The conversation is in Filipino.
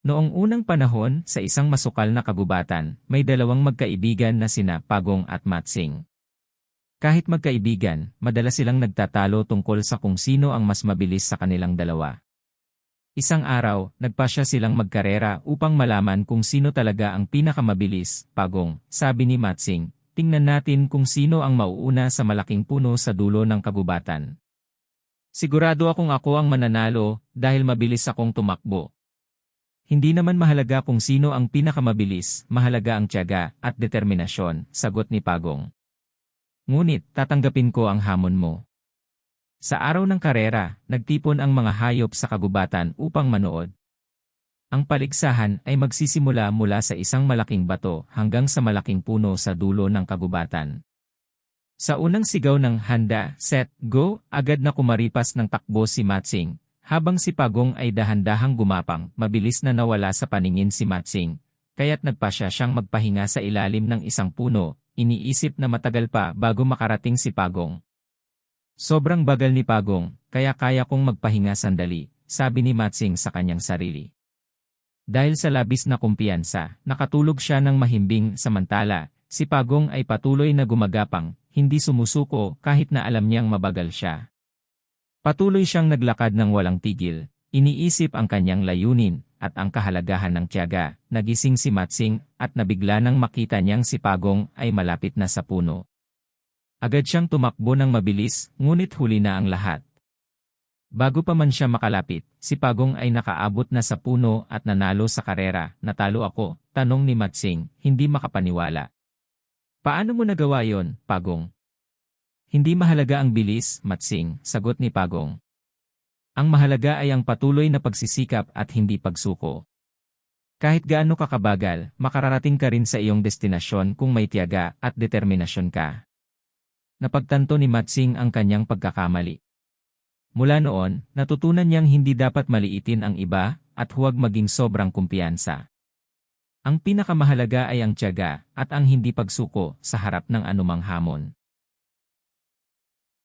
Noong unang panahon, sa isang masukal na kagubatan, may dalawang magkaibigan na sina Pagong at Matsing. Kahit magkaibigan, madalas silang nagtatalo tungkol sa kung sino ang mas mabilis sa kanilang dalawa. Isang araw, nagpasya silang magkarera upang malaman kung sino talaga ang pinakamabilis, Pagong, sabi ni Matsing, tingnan natin kung sino ang mauuna sa malaking puno sa dulo ng kagubatan. Sigurado akong ako ang mananalo dahil mabilis akong tumakbo. Hindi naman mahalaga kung sino ang pinakamabilis, mahalaga ang tiyaga at determinasyon, sagot ni Pagong. Ngunit tatanggapin ko ang hamon mo. Sa araw ng karera, nagtipon ang mga hayop sa kagubatan upang manood. Ang paligsahan ay magsisimula mula sa isang malaking bato hanggang sa malaking puno sa dulo ng kagubatan. Sa unang sigaw ng handa, set, go, agad na kumaripas ng takbo si Matsing, habang si Pagong ay dahan-dahang gumapang, mabilis na nawala sa paningin si Matsing, kaya't nagpasya siyang magpahinga sa ilalim ng isang puno, iniisip na matagal pa bago makarating si Pagong. Sobrang bagal ni Pagong, kaya kaya kong magpahinga sandali, sabi ni Matsing sa kanyang sarili. Dahil sa labis na kumpiyansa, nakatulog siya ng mahimbing samantala, si Pagong ay patuloy na gumagapang, hindi sumusuko kahit na alam niyang mabagal siya. Patuloy siyang naglakad ng walang tigil, iniisip ang kanyang layunin at ang kahalagahan ng tiyaga. Nagising si Matsing at nabigla nang makita niyang si Pagong ay malapit na sa puno. Agad siyang tumakbo ng mabilis, ngunit huli na ang lahat. Bago pa man siya makalapit, si Pagong ay nakaabot na sa puno at nanalo sa karera. Natalo ako, tanong ni Matsing, hindi makapaniwala. Paano mo nagawa yon, Pagong? Hindi mahalaga ang bilis, Matsing, sagot ni Pagong. Ang mahalaga ay ang patuloy na pagsisikap at hindi pagsuko. Kahit gaano ka kabagal, makararating ka rin sa iyong destinasyon kung may tiyaga at determinasyon ka. Napagtanto ni Matsing ang kanyang pagkakamali. Mula noon, natutunan niyang hindi dapat maliitin ang iba at huwag maging sobrang kumpiyansa. Ang pinakamahalaga ay ang tiyaga at ang hindi pagsuko sa harap ng anumang hamon.